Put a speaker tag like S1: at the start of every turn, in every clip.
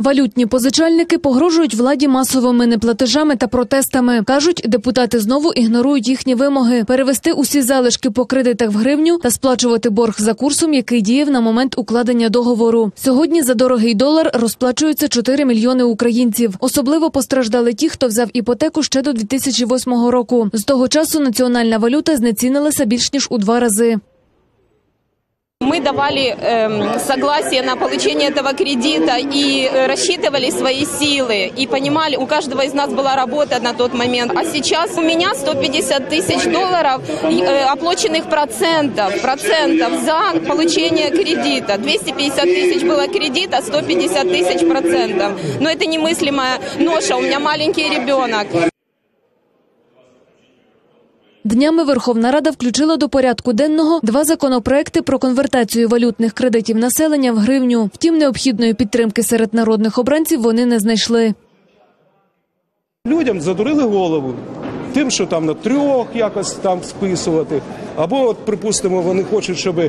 S1: Валютні позичальники погрожують владі масовими неплатежами та протестами. Кажуть, депутати знову ігнорують їхні вимоги перевести усі залишки по кредитах в гривню та сплачувати борг за курсом, який діяв на момент укладення договору. Сьогодні за дорогий долар розплачуються 4 мільйони українців. Особливо постраждали ті, хто взяв іпотеку ще до 2008 року. З того часу національна валюта знецінилася більш ніж у два рази.
S2: Мы давали эм, согласие на получение этого кредита и э, рассчитывали свои силы и понимали, у каждого из нас была работа на тот момент. А сейчас у меня 150 тысяч долларов э, оплаченных процентов, процентов за получение кредита. 250 тысяч было кредита, 150 тысяч процентов. Но это немыслимая ноша, у меня маленький ребенок.
S1: Днями Верховна Рада включила до порядку денного два законопроекти про конвертацію валютних кредитів населення в гривню. Втім, необхідної підтримки серед народних обранців вони не знайшли.
S3: Людям задурили голову тим, що там на трьох якось там списувати. Або, от, припустимо, вони хочуть, щоб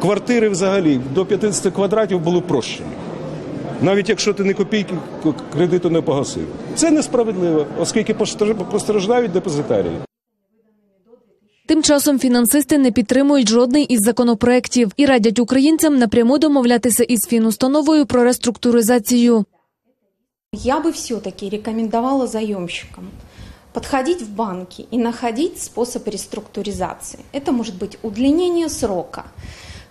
S3: квартири взагалі до 50 квадратів були прощені. Навіть якщо ти не копійки кредиту не погасив. Це несправедливо, оскільки постражд- постраждають депозитарії.
S1: Тим часом фінансисти не підтримують жодний із законопроєктів і радять українцям напряму домовлятися із фінустановою про реструктуризацію.
S4: Я бы все-таки рекомендовала заемщикам подходить в банки и находить способ реструктуризации. Это может быть удлинение срока,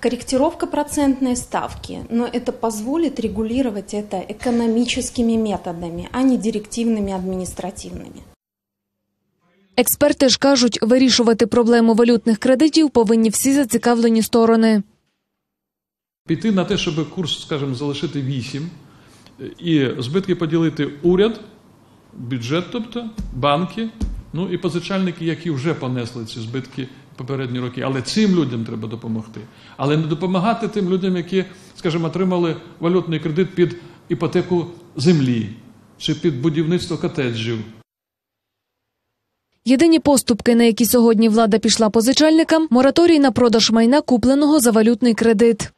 S4: корректировка процентной ставки, но это позволит регулировать это экономическими методами, а не директивными административными.
S1: Експерти ж кажуть, вирішувати проблему валютних кредитів повинні всі зацікавлені сторони.
S5: піти на те, щоб курс, скажімо, залишити 8, і збитки поділити уряд, бюджет, тобто банки, ну і позичальники, які вже понесли ці збитки попередні роки. Але цим людям треба допомогти. Але не допомагати тим людям, які, скажімо, отримали валютний кредит під іпотеку землі чи під будівництво котеджів.
S1: Єдині поступки, на які сьогодні влада пішла позичальникам – мораторій на продаж майна, купленого за валютний кредит.